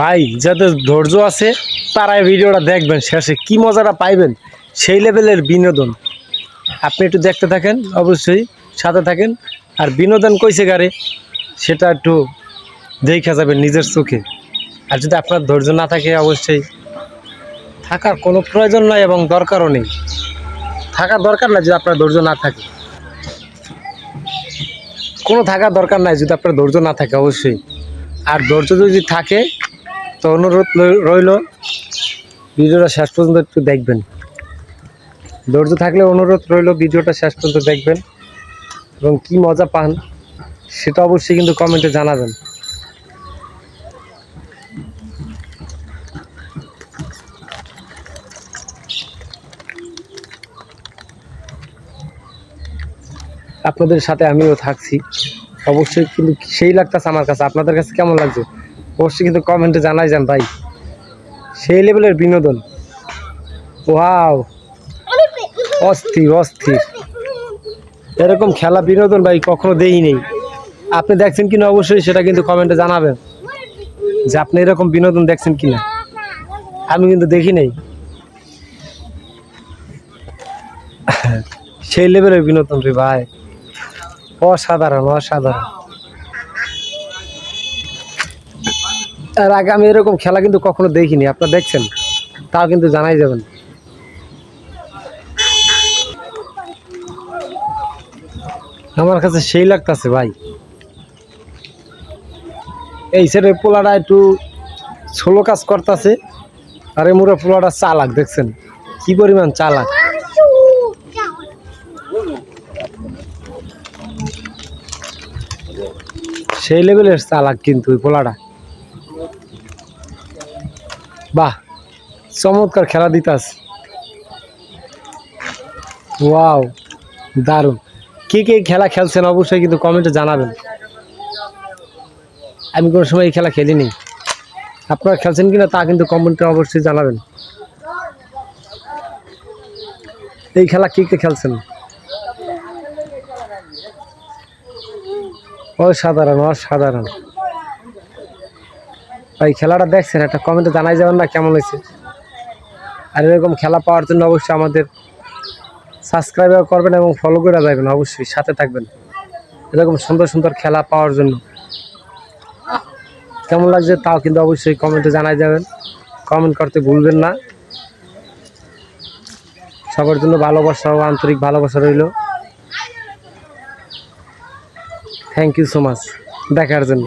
ভাই, যাদের ধৈর্য আছে, তারাই ভিডিওটা দেখবেন, শেষে কি মজাটা পাইবেন, সেই লেভেলের বিনোদন। আপনি একটু দেখতে থাকেন, অবশ্যই সাথে থাকেন। আর বিনোদন কইছে গারে সেটা একটু দেখা যাবে নিজের চোখে। আর যদি আপনার ধৈর্য না থাকে, অবশ্যই থাকার কোনো প্রয়োজন নাই এবং দরকারও নেই। থাকার দরকার নাই যদি আপনার ধৈর্য না থাকে। কোনো থাকার দরকার নাই যদি আপনার ধৈর্য না থাকে, অবশ্যই। আর ধৈর্য যদি থাকে তো অনুরোধ রইল, ভিডিওটা শেষ পর্যন্ত একটু দেখবেন। ধৈর্য থাকলে অনুরোধ রইল, ভিডিওটা শেষ পর্যন্ত দেখবেন এবং কি মজা পান সেটা অবশ্যই কিন্তু কমেন্টে জানাবেন। আপনাদের সাথে আমিও থাকছি। অবশ্যই কিন্তু সেই লাগতেছে আমার কাছে। আপনাদের কাছে কেমন লাগছে? অবশ্যই কিন্তু কমেন্টে জানাই যান ভাই। সেই লেভেলের বিনোদন। ওয়াও অস্থির অস্থির। এরকম খেলা বিনোদন ভাই কখনো দেই নেই। আপনি দেখছেন কিনা অবশ্যই সেটা কিন্তু কমেন্টে জানাবেন। যে আপনি এরকম বিনোদন দেখছেন কিনা। আমি কিন্তু দেখি নাই। সেই লেভেলের বিনোদন রে ভাই। অসাধারণ অসাধারণ। আর আগে আমি এরকম খেলা কিন্তু কখনো দেখিনি, আপনারা দেখছেন, তাও কিন্তু জানাই যাবেন। আমার কাছে সেই লাগতাছে ভাই। এই ছেলে পোলাটা একটু ছোলো কাজ করতেছে, আর এই মুড়ে পোলাটা চালাক, দেখছেন? কি পরিমাণ চালাক। সেই লেভেলের চালাক কিন্তু ওই পোলাটা। বাহ, চমৎকার খেলা দিতাস ওয়াও, দারুণ। কে কে খেলা খেলছেন অবশ্যই কিন্তু কমেন্টে জানাবেন। আমি কোনো সময় এই খেলা খেলিনি। আপনারা খেলছেন কিনা তা কিন্তু কমেন্টে অবশ্যই জানাবেন। এই খেলা কে কে খেলছেন? অসাধারণ অসাধারণ। ভাই, খেলাটা দেখছেন, একটা কমেন্টে জানাই যাবেন না কেমন হয়েছে। আর এরকম খেলা পাওয়ার জন্য অবশ্যই আমাদের সাবস্ক্রাইব করবেন এবং ফলো করে যাবেন, অবশ্যই সাথে থাকবেন। এরকম সুন্দর সুন্দর খেলা পাওয়ার জন্য। কেমন লাগছে তাও কিন্তু অবশ্যই কমেন্টে জানাই যাবেন। কমেন্ট করতে ভুলবেন না। সবার জন্য ভালোবাসা ও আন্তরিক ভালোবাসা রইল। থ্যাংক ইউ সো মাচ দেখার জন্য।